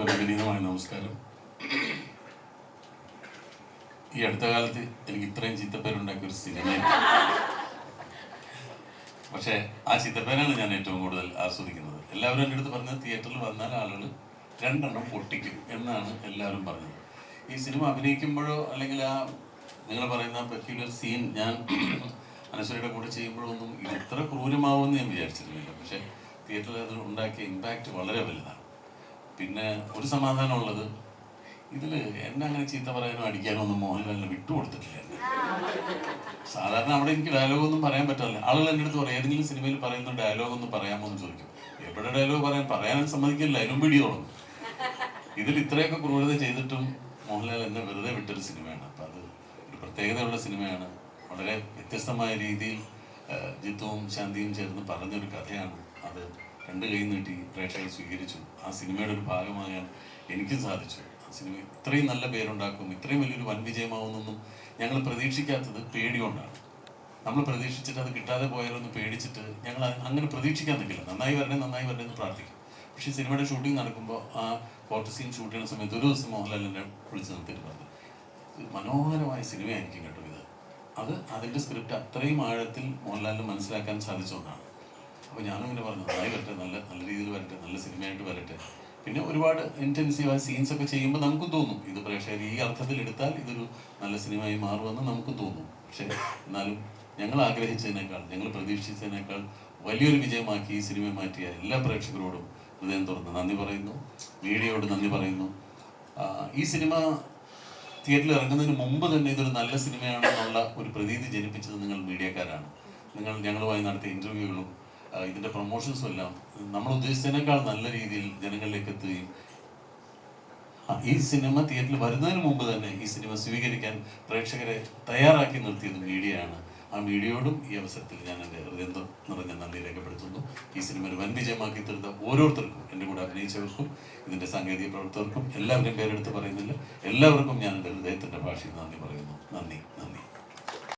എല്ലാവർക്കും നമസ്കാരം. ഈ അടുത്ത കാലത്ത് എനിക്ക് ഇത്രയും ചീത്തപ്പേരുണ്ടാക്കിയ ഒരു സിനിമ പക്ഷേ ആ ചീത്തപ്പേരാണ് ഞാൻ ഏറ്റവും കൂടുതൽ ആസ്വദിക്കുന്നത്. എല്ലാവരും എന്റെ അടുത്ത് പറഞ്ഞത് തിയേറ്ററിൽ വന്നാൽ ആളുകൾ രണ്ടെണ്ണം പൊട്ടിക്കും എന്നാണ് എല്ലാവരും പറഞ്ഞത്. ഈ സിനിമ അഭിനയിക്കുമ്പോഴോ അല്ലെങ്കിൽ ആ നിങ്ങൾ പറയുന്ന പെക്യുലർ സീൻ ഞാൻ അനശ്വരയുടെ കൂടെ ചെയ്യുമ്പോഴൊന്നും ഇത് ഇത്ര ക്രൂരമാവുമെന്ന് ഞാൻ വിചാരിച്ചിരുന്നില്ല. പക്ഷേ തിയേറ്ററിൽ അത് ഉണ്ടാക്കിയ ഇമ്പാക്റ്റ് വളരെ വലുതാണ്. പിന്നെ ഒരു സമാധാനമുള്ളത്. ഇതിൽ എന്നെ അങ്ങനെ ചീത്ത പറയാനും അടിക്കാനോ ഒന്നും മോഹൻലാലിനെ വിട്ടുകൊടുത്തിട്ടില്ല എന്നെ. സാധാരണ അവിടെ എനിക്ക് ഡയലോഗ് ഒന്നും പറയാൻ പറ്റില്ല ആളുകൾ എന്റെ അടുത്ത് പറയും ഏതെങ്കിലും സിനിമയിൽ പറയുന്ന ഡയലോഗ് ഒന്ന് പറയാമോ എന്ന് ചോദിക്കും. എവിടെ ഡയലോഗ് പറയാൻ? പറയാനും സമ്മതിക്കില്ല അതിനും പിടിയോളും. ഇതിൽ ഇത്രയൊക്കെ ക്രൂരത ചെയ്തിട്ടും മോഹൻലാൽ എന്നെ വെറുതെ വിട്ടൊരു സിനിമയാണ്. അപ്പം അത് ഒരു പ്രത്യേകതയുള്ള സിനിമയാണ്. വളരെ വ്യത്യസ്തമായ രീതിയിൽ ജിത്തുവും ശാന്തിയും ചേർന്ന് പറഞ്ഞൊരു കഥയാണ് അത്. രണ്ട് കയ്യിൽ നീട്ടി പ്രേക്ഷകർ സ്വീകരിച്ചു. ആ സിനിമയുടെ ഒരു ഭാഗമാകാൻ എനിക്കും സാധിച്ചു. ആ സിനിമ ഇത്രയും നല്ല പേരുണ്ടാക്കും ഇത്രയും വലിയൊരു വൻ വിജയമാവുമെന്നൊന്നും ഞങ്ങൾ പ്രതീക്ഷിക്കാത്തത് പേടികൊണ്ടാണ് നമ്മൾ പ്രതീക്ഷിച്ചിട്ട് അത് കിട്ടാതെ പോയാലോ എന്ന് പേടിച്ചിട്ട് ഞങ്ങൾ അങ്ങനെ പ്രതീക്ഷിക്കാൻ നിൽക്കില്ല. നന്നായി വരണേ നന്നായി വരണേ എന്ന് പ്രാർത്ഥിക്കും. പക്ഷേ സിനിമയുടെ ഷൂട്ടിംഗ് നടക്കുമ്പോൾ ആ ഫോട്ടോ സീൻ ഷൂട്ട് ചെയ്യുന്ന സമയത്ത് ഒരു ദിവസം മോഹൻലാൽ എന്നെ വിളിച്ച് നിർത്തിയിട്ട് പറഞ്ഞു മനോഹരമായ സിനിമയായിരിക്കും കേട്ടോ ഇത്. അത് അതിന്റെ സ്ക്രിപ്റ്റ് അത്രയും ആഴത്തിൽ മോഹൻലാലിന് മനസ്സിലാക്കാൻ സാധിച്ചുകൊണ്ടാണ് അപ്പോൾ ഞാനും ഇങ്ങനെ പറഞ്ഞു നന്നായി വരട്ടെ നല്ല നല്ല രീതിയിൽ വരട്ടെ നല്ല സിനിമയായിട്ട് വരട്ടെ. പിന്നെ ഒരുപാട് ഇന്റൻസീവായ സീൻസ് ഒക്കെ ചെയ്യുമ്പോൾ നമുക്കും തോന്നും ഇത് പ്രേക്ഷകർ ഈ അർത്ഥത്തിൽ എടുത്താൽ ഇതൊരു നല്ല സിനിമയായി മാറുമെന്ന് നമുക്കും തോന്നും. പക്ഷേ എന്നാലും ഞങ്ങൾ ആഗ്രഹിച്ചതിനേക്കാൾ ഞങ്ങൾ പ്രതീക്ഷിച്ചതിനേക്കാൾ വലിയൊരു വിജയമാക്കി ഈ സിനിമ മാറ്റിയ എല്ലാ പ്രേക്ഷകരോടും ഹൃദയം തുറന്ന് നന്ദി പറയുന്നു. മീഡിയയോട് നന്ദി പറയുന്നു. ഈ സിനിമ തിയേറ്ററിൽ ഇറങ്ങുന്നതിന് മുമ്പ് തന്നെ ഇതൊരു നല്ല സിനിമയാണെന്നുള്ള ഒരു പ്രതീതി ജനിപ്പിച്ചത് നിങ്ങൾ മീഡിയക്കാരാണ്. നിങ്ങൾ ഞങ്ങളുമായി നടത്തിയ ഇന്റർവ്യൂകളും ഇതിന്റെ പ്രൊമോഷൻസും എല്ലാം നമ്മൾ ഉദ്ദേശിച്ചതിനേക്കാൾ നല്ല രീതിയിൽ ജനങ്ങളിലേക്ക് എത്തുകയും ഈ സിനിമ തിയേറ്ററിൽ വരുന്നതിന് മുമ്പ് തന്നെ ഈ സിനിമ സ്വീകരിക്കാൻ പ്രേക്ഷകരെ തയ്യാറാക്കി നിർത്തിയത് മീഡിയയാണ്. ആ മീഡിയയോടും ഈ അവസരത്തിൽ ഞാൻ എന്റെ ഹൃദയം നിറഞ്ഞ നന്ദി രേഖപ്പെടുത്തുന്നു. ഈ സിനിമ ഒരു വൻ വിജയമാക്കി തീർത്ത ഓരോരുത്തർക്കും എന്റെ കൂടെ അഭിനയിച്ചവർക്കും ഇതിന്റെ സാങ്കേതിക പ്രവർത്തകർക്കും എല്ലാവരും പേരെടുത്ത് പറയുന്നില്ല. എല്ലാവർക്കും ഞാൻ എന്റെ ഹൃദയത്തിന്റെ ഭാഷയിൽ നന്ദി പറയുന്നു. നന്ദി നന്ദി.